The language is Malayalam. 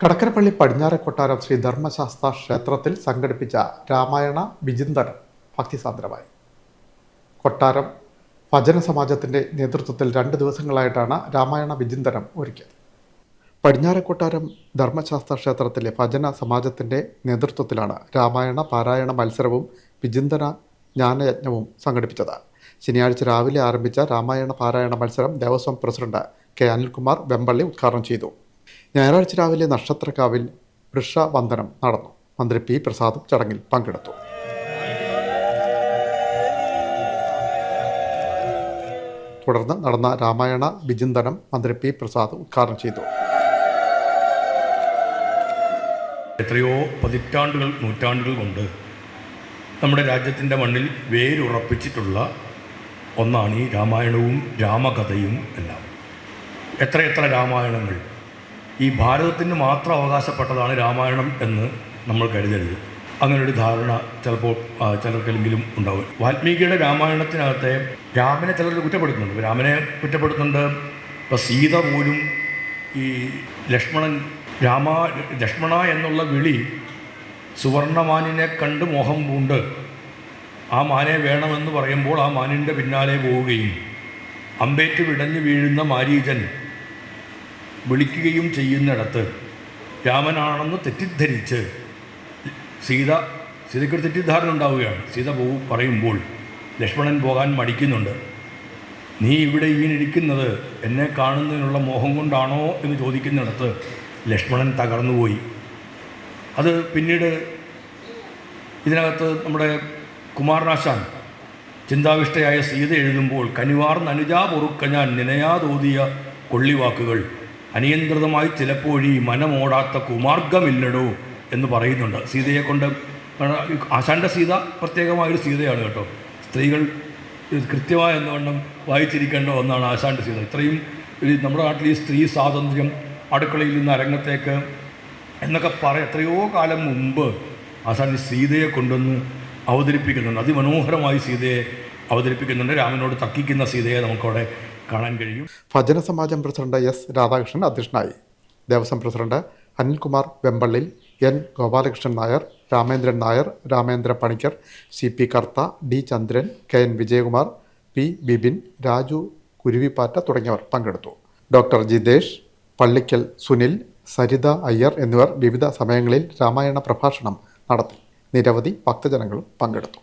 കടക്കരപ്പള്ളി പടിഞ്ഞാറെ കൊട്ടാരം ശ്രീ ധർമ്മശാസ്ത്ര ക്ഷേത്രത്തിൽ സംഘടിപ്പിച്ച രാമായണ വിചിന്തനം ഭക്തിസാന്ദ്രമായി. കൊട്ടാരം ഭജന സമാജത്തിന്റെ നേതൃത്വത്തിൽ രണ്ട് ദിവസങ്ങളായിട്ടാണ് രാമായണ വിചിന്തനം ഒരുക്കിയത്. പടിഞ്ഞാറെ കൊട്ടാരം ധർമ്മശാസ്ത്ര ക്ഷേത്രത്തിലെ ഭജന സമാജത്തിന്റെ നേതൃത്വത്തിലാണ് രാമായണ പാരായണ മത്സരവും വിചിന്തന ജ്ഞാനയജ്ഞവും സംഘടിപ്പിച്ചത്. ശനിയാഴ്ച രാവിലെ ആരംഭിച്ച രാമായണ പാരായണ മത്സരം ദേവസ്വം പ്രസിഡന്റ് കെ അനിൽകുമാർ വെമ്പള്ളി ഉദ്ഘാടനം ചെയ്തു. ഞായറാഴ്ച രാവിലെ നക്ഷത്രക്കാവിൽ വൃക്ഷവന്ദനം നടന്നു. മന്ത്രി പി പ്രസാദും ചടങ്ങിൽ പങ്കെടുത്തു. തുടർന്ന് നടന്ന രാമായണ വിചിന്തനം മന്ത്രി പി പ്രസാദ് ഉദ്ഘാടനം ചെയ്തു. എത്രയോ പതിറ്റാണ്ടുകൾ നൂറ്റാണ്ടുകൾ കൊണ്ട് നമ്മുടെ രാജ്യത്തിന്റെ മണ്ണിൽ വേരുറപ്പിച്ചിട്ടുള്ള ഒന്നാണ് ഈ രാമായണവും രാമകഥയും എല്ലാം. എത്രയെത്ര രാമായണങ്ങൾ ഈ ഭാരതത്തിന് മാത്രം അവകാശപ്പെട്ടതാണ് രാമായണം എന്ന് നമ്മൾ കരുതരുത്. അങ്ങനൊരു ധാരണ ചിലപ്പോൾ ചിലർക്കെങ്കിലും ഉണ്ടാവും. വാൽമീകിയുടെ രാമായണത്തിനകത്തെ രാമനെ ചിലർ കുറ്റപ്പെടുത്തുന്നുണ്ട്. രാമനെ കുറ്റപ്പെടുത്തുന്നുണ്ട്. ഇപ്പോൾ സീത പോലും ഈ ലക്ഷ്മണൻ രാമ ലക്ഷ്മണ എന്നുള്ള വിളി സുവർണമാനിനെ കണ്ട് മോഹം പൂണ്ട്. ആ മാനെ വേണമെന്ന് പറയുമ്പോൾ ആ മാനിന്റെ പിന്നാലെ പോവുകയും അമ്പേറ്റ് വിടഞ്ഞു വീഴുന്ന മാരീചൻ വിളിക്കുകയും ചെയ്യുന്നിടത്ത് രാമനാണെന്ന് തെറ്റിദ്ധരിച്ച് സീത സീതയ്ക്കൊരു തെറ്റിദ്ധാരണ ഉണ്ടാവുകയാണ്. സീത പോ പറയുമ്പോൾ ലക്ഷ്മണൻ പോകാൻ മടിക്കുന്നുണ്ട്. നീ ഇവിടെ ഇങ്ങനെ ഇരിക്കുന്നത് എന്നെ കാണുന്നതിനുള്ള മോഹം കൊണ്ടാണോ? എന്ന് ചോദിക്കുന്നിടത്ത് ലക്ഷ്മണൻ തകർന്നുപോയി. അത് പിന്നീട് ഇതിനകത്ത് നമ്മുടെ കുമാരനാശാൻ ചിന്താവിഷ്ടയായ സീത എഴുതുമ്പോൾ കനിവാർ അനുജാ പൊറുക്ക ഞാൻ നിനയാതോതിയ കൊള്ളിവാക്കുകൾ അനിയന്ത്രിതമായി ചിലപ്പോഴീ മനമോടാത്ത കുമാർഗമില്ലടോ എന്ന് പറയുന്നുണ്ട്. സീതയെ കൊണ്ട് ആശാന്റെ സീത പ്രത്യേകമായൊരു സീതയാണ് കേട്ടോ. സ്ത്രീകൾ കൃത്യമായ എന്നവണ്ണം വായിച്ചിരിക്കേണ്ട ഒന്നാണ് ആശാന്റെ സീത. ഇത്രയും നമ്മുടെ നാട്ടിൽ ഈ സ്ത്രീ സ്വാതന്ത്ര്യം അടുക്കളയിൽ നിന്ന് അരങ്ങത്തേക്ക് എന്നൊക്കെ പറ എത്രയോ കാലം മുമ്പ് ആശാൻ സീതയെ കൊണ്ടുവന്ന് അവതരിപ്പിക്കുന്നുണ്ട്. അതിമനോഹരമായി സീതയെ അവതരിപ്പിക്കുന്നുണ്ട്. രാമനോട് തർക്കിക്കുന്ന സീതയെ നമുക്കവിടെ കാണാൻ കഴിയും. ഭജന സമാജം പ്രസിഡന്റ് എസ് രാധാകൃഷ്ണൻ അധ്യക്ഷനായി. Devaswom president Anilkumar Vempallil N Gopalakrishnan Nair Ramendran Nair Ramendra Panicker C P Kartha D Chandran K N Vijayakumar P Bibin Raju Kuruvippatta തുടങ്ങിയവർ പങ്കെടുത്തു. ഡോക്ടർ ജിതേഷ് പള്ളിക്കൽ സുനിൽ സരിത അയ്യർ എന്നിവർ വിവിധ സമയങ്ങളിൽ രാമായണ പ്രഭാഷണം നടത്തി. നിരവധി ഭക്തജനങ്ങളും പങ്കെടുത്തു.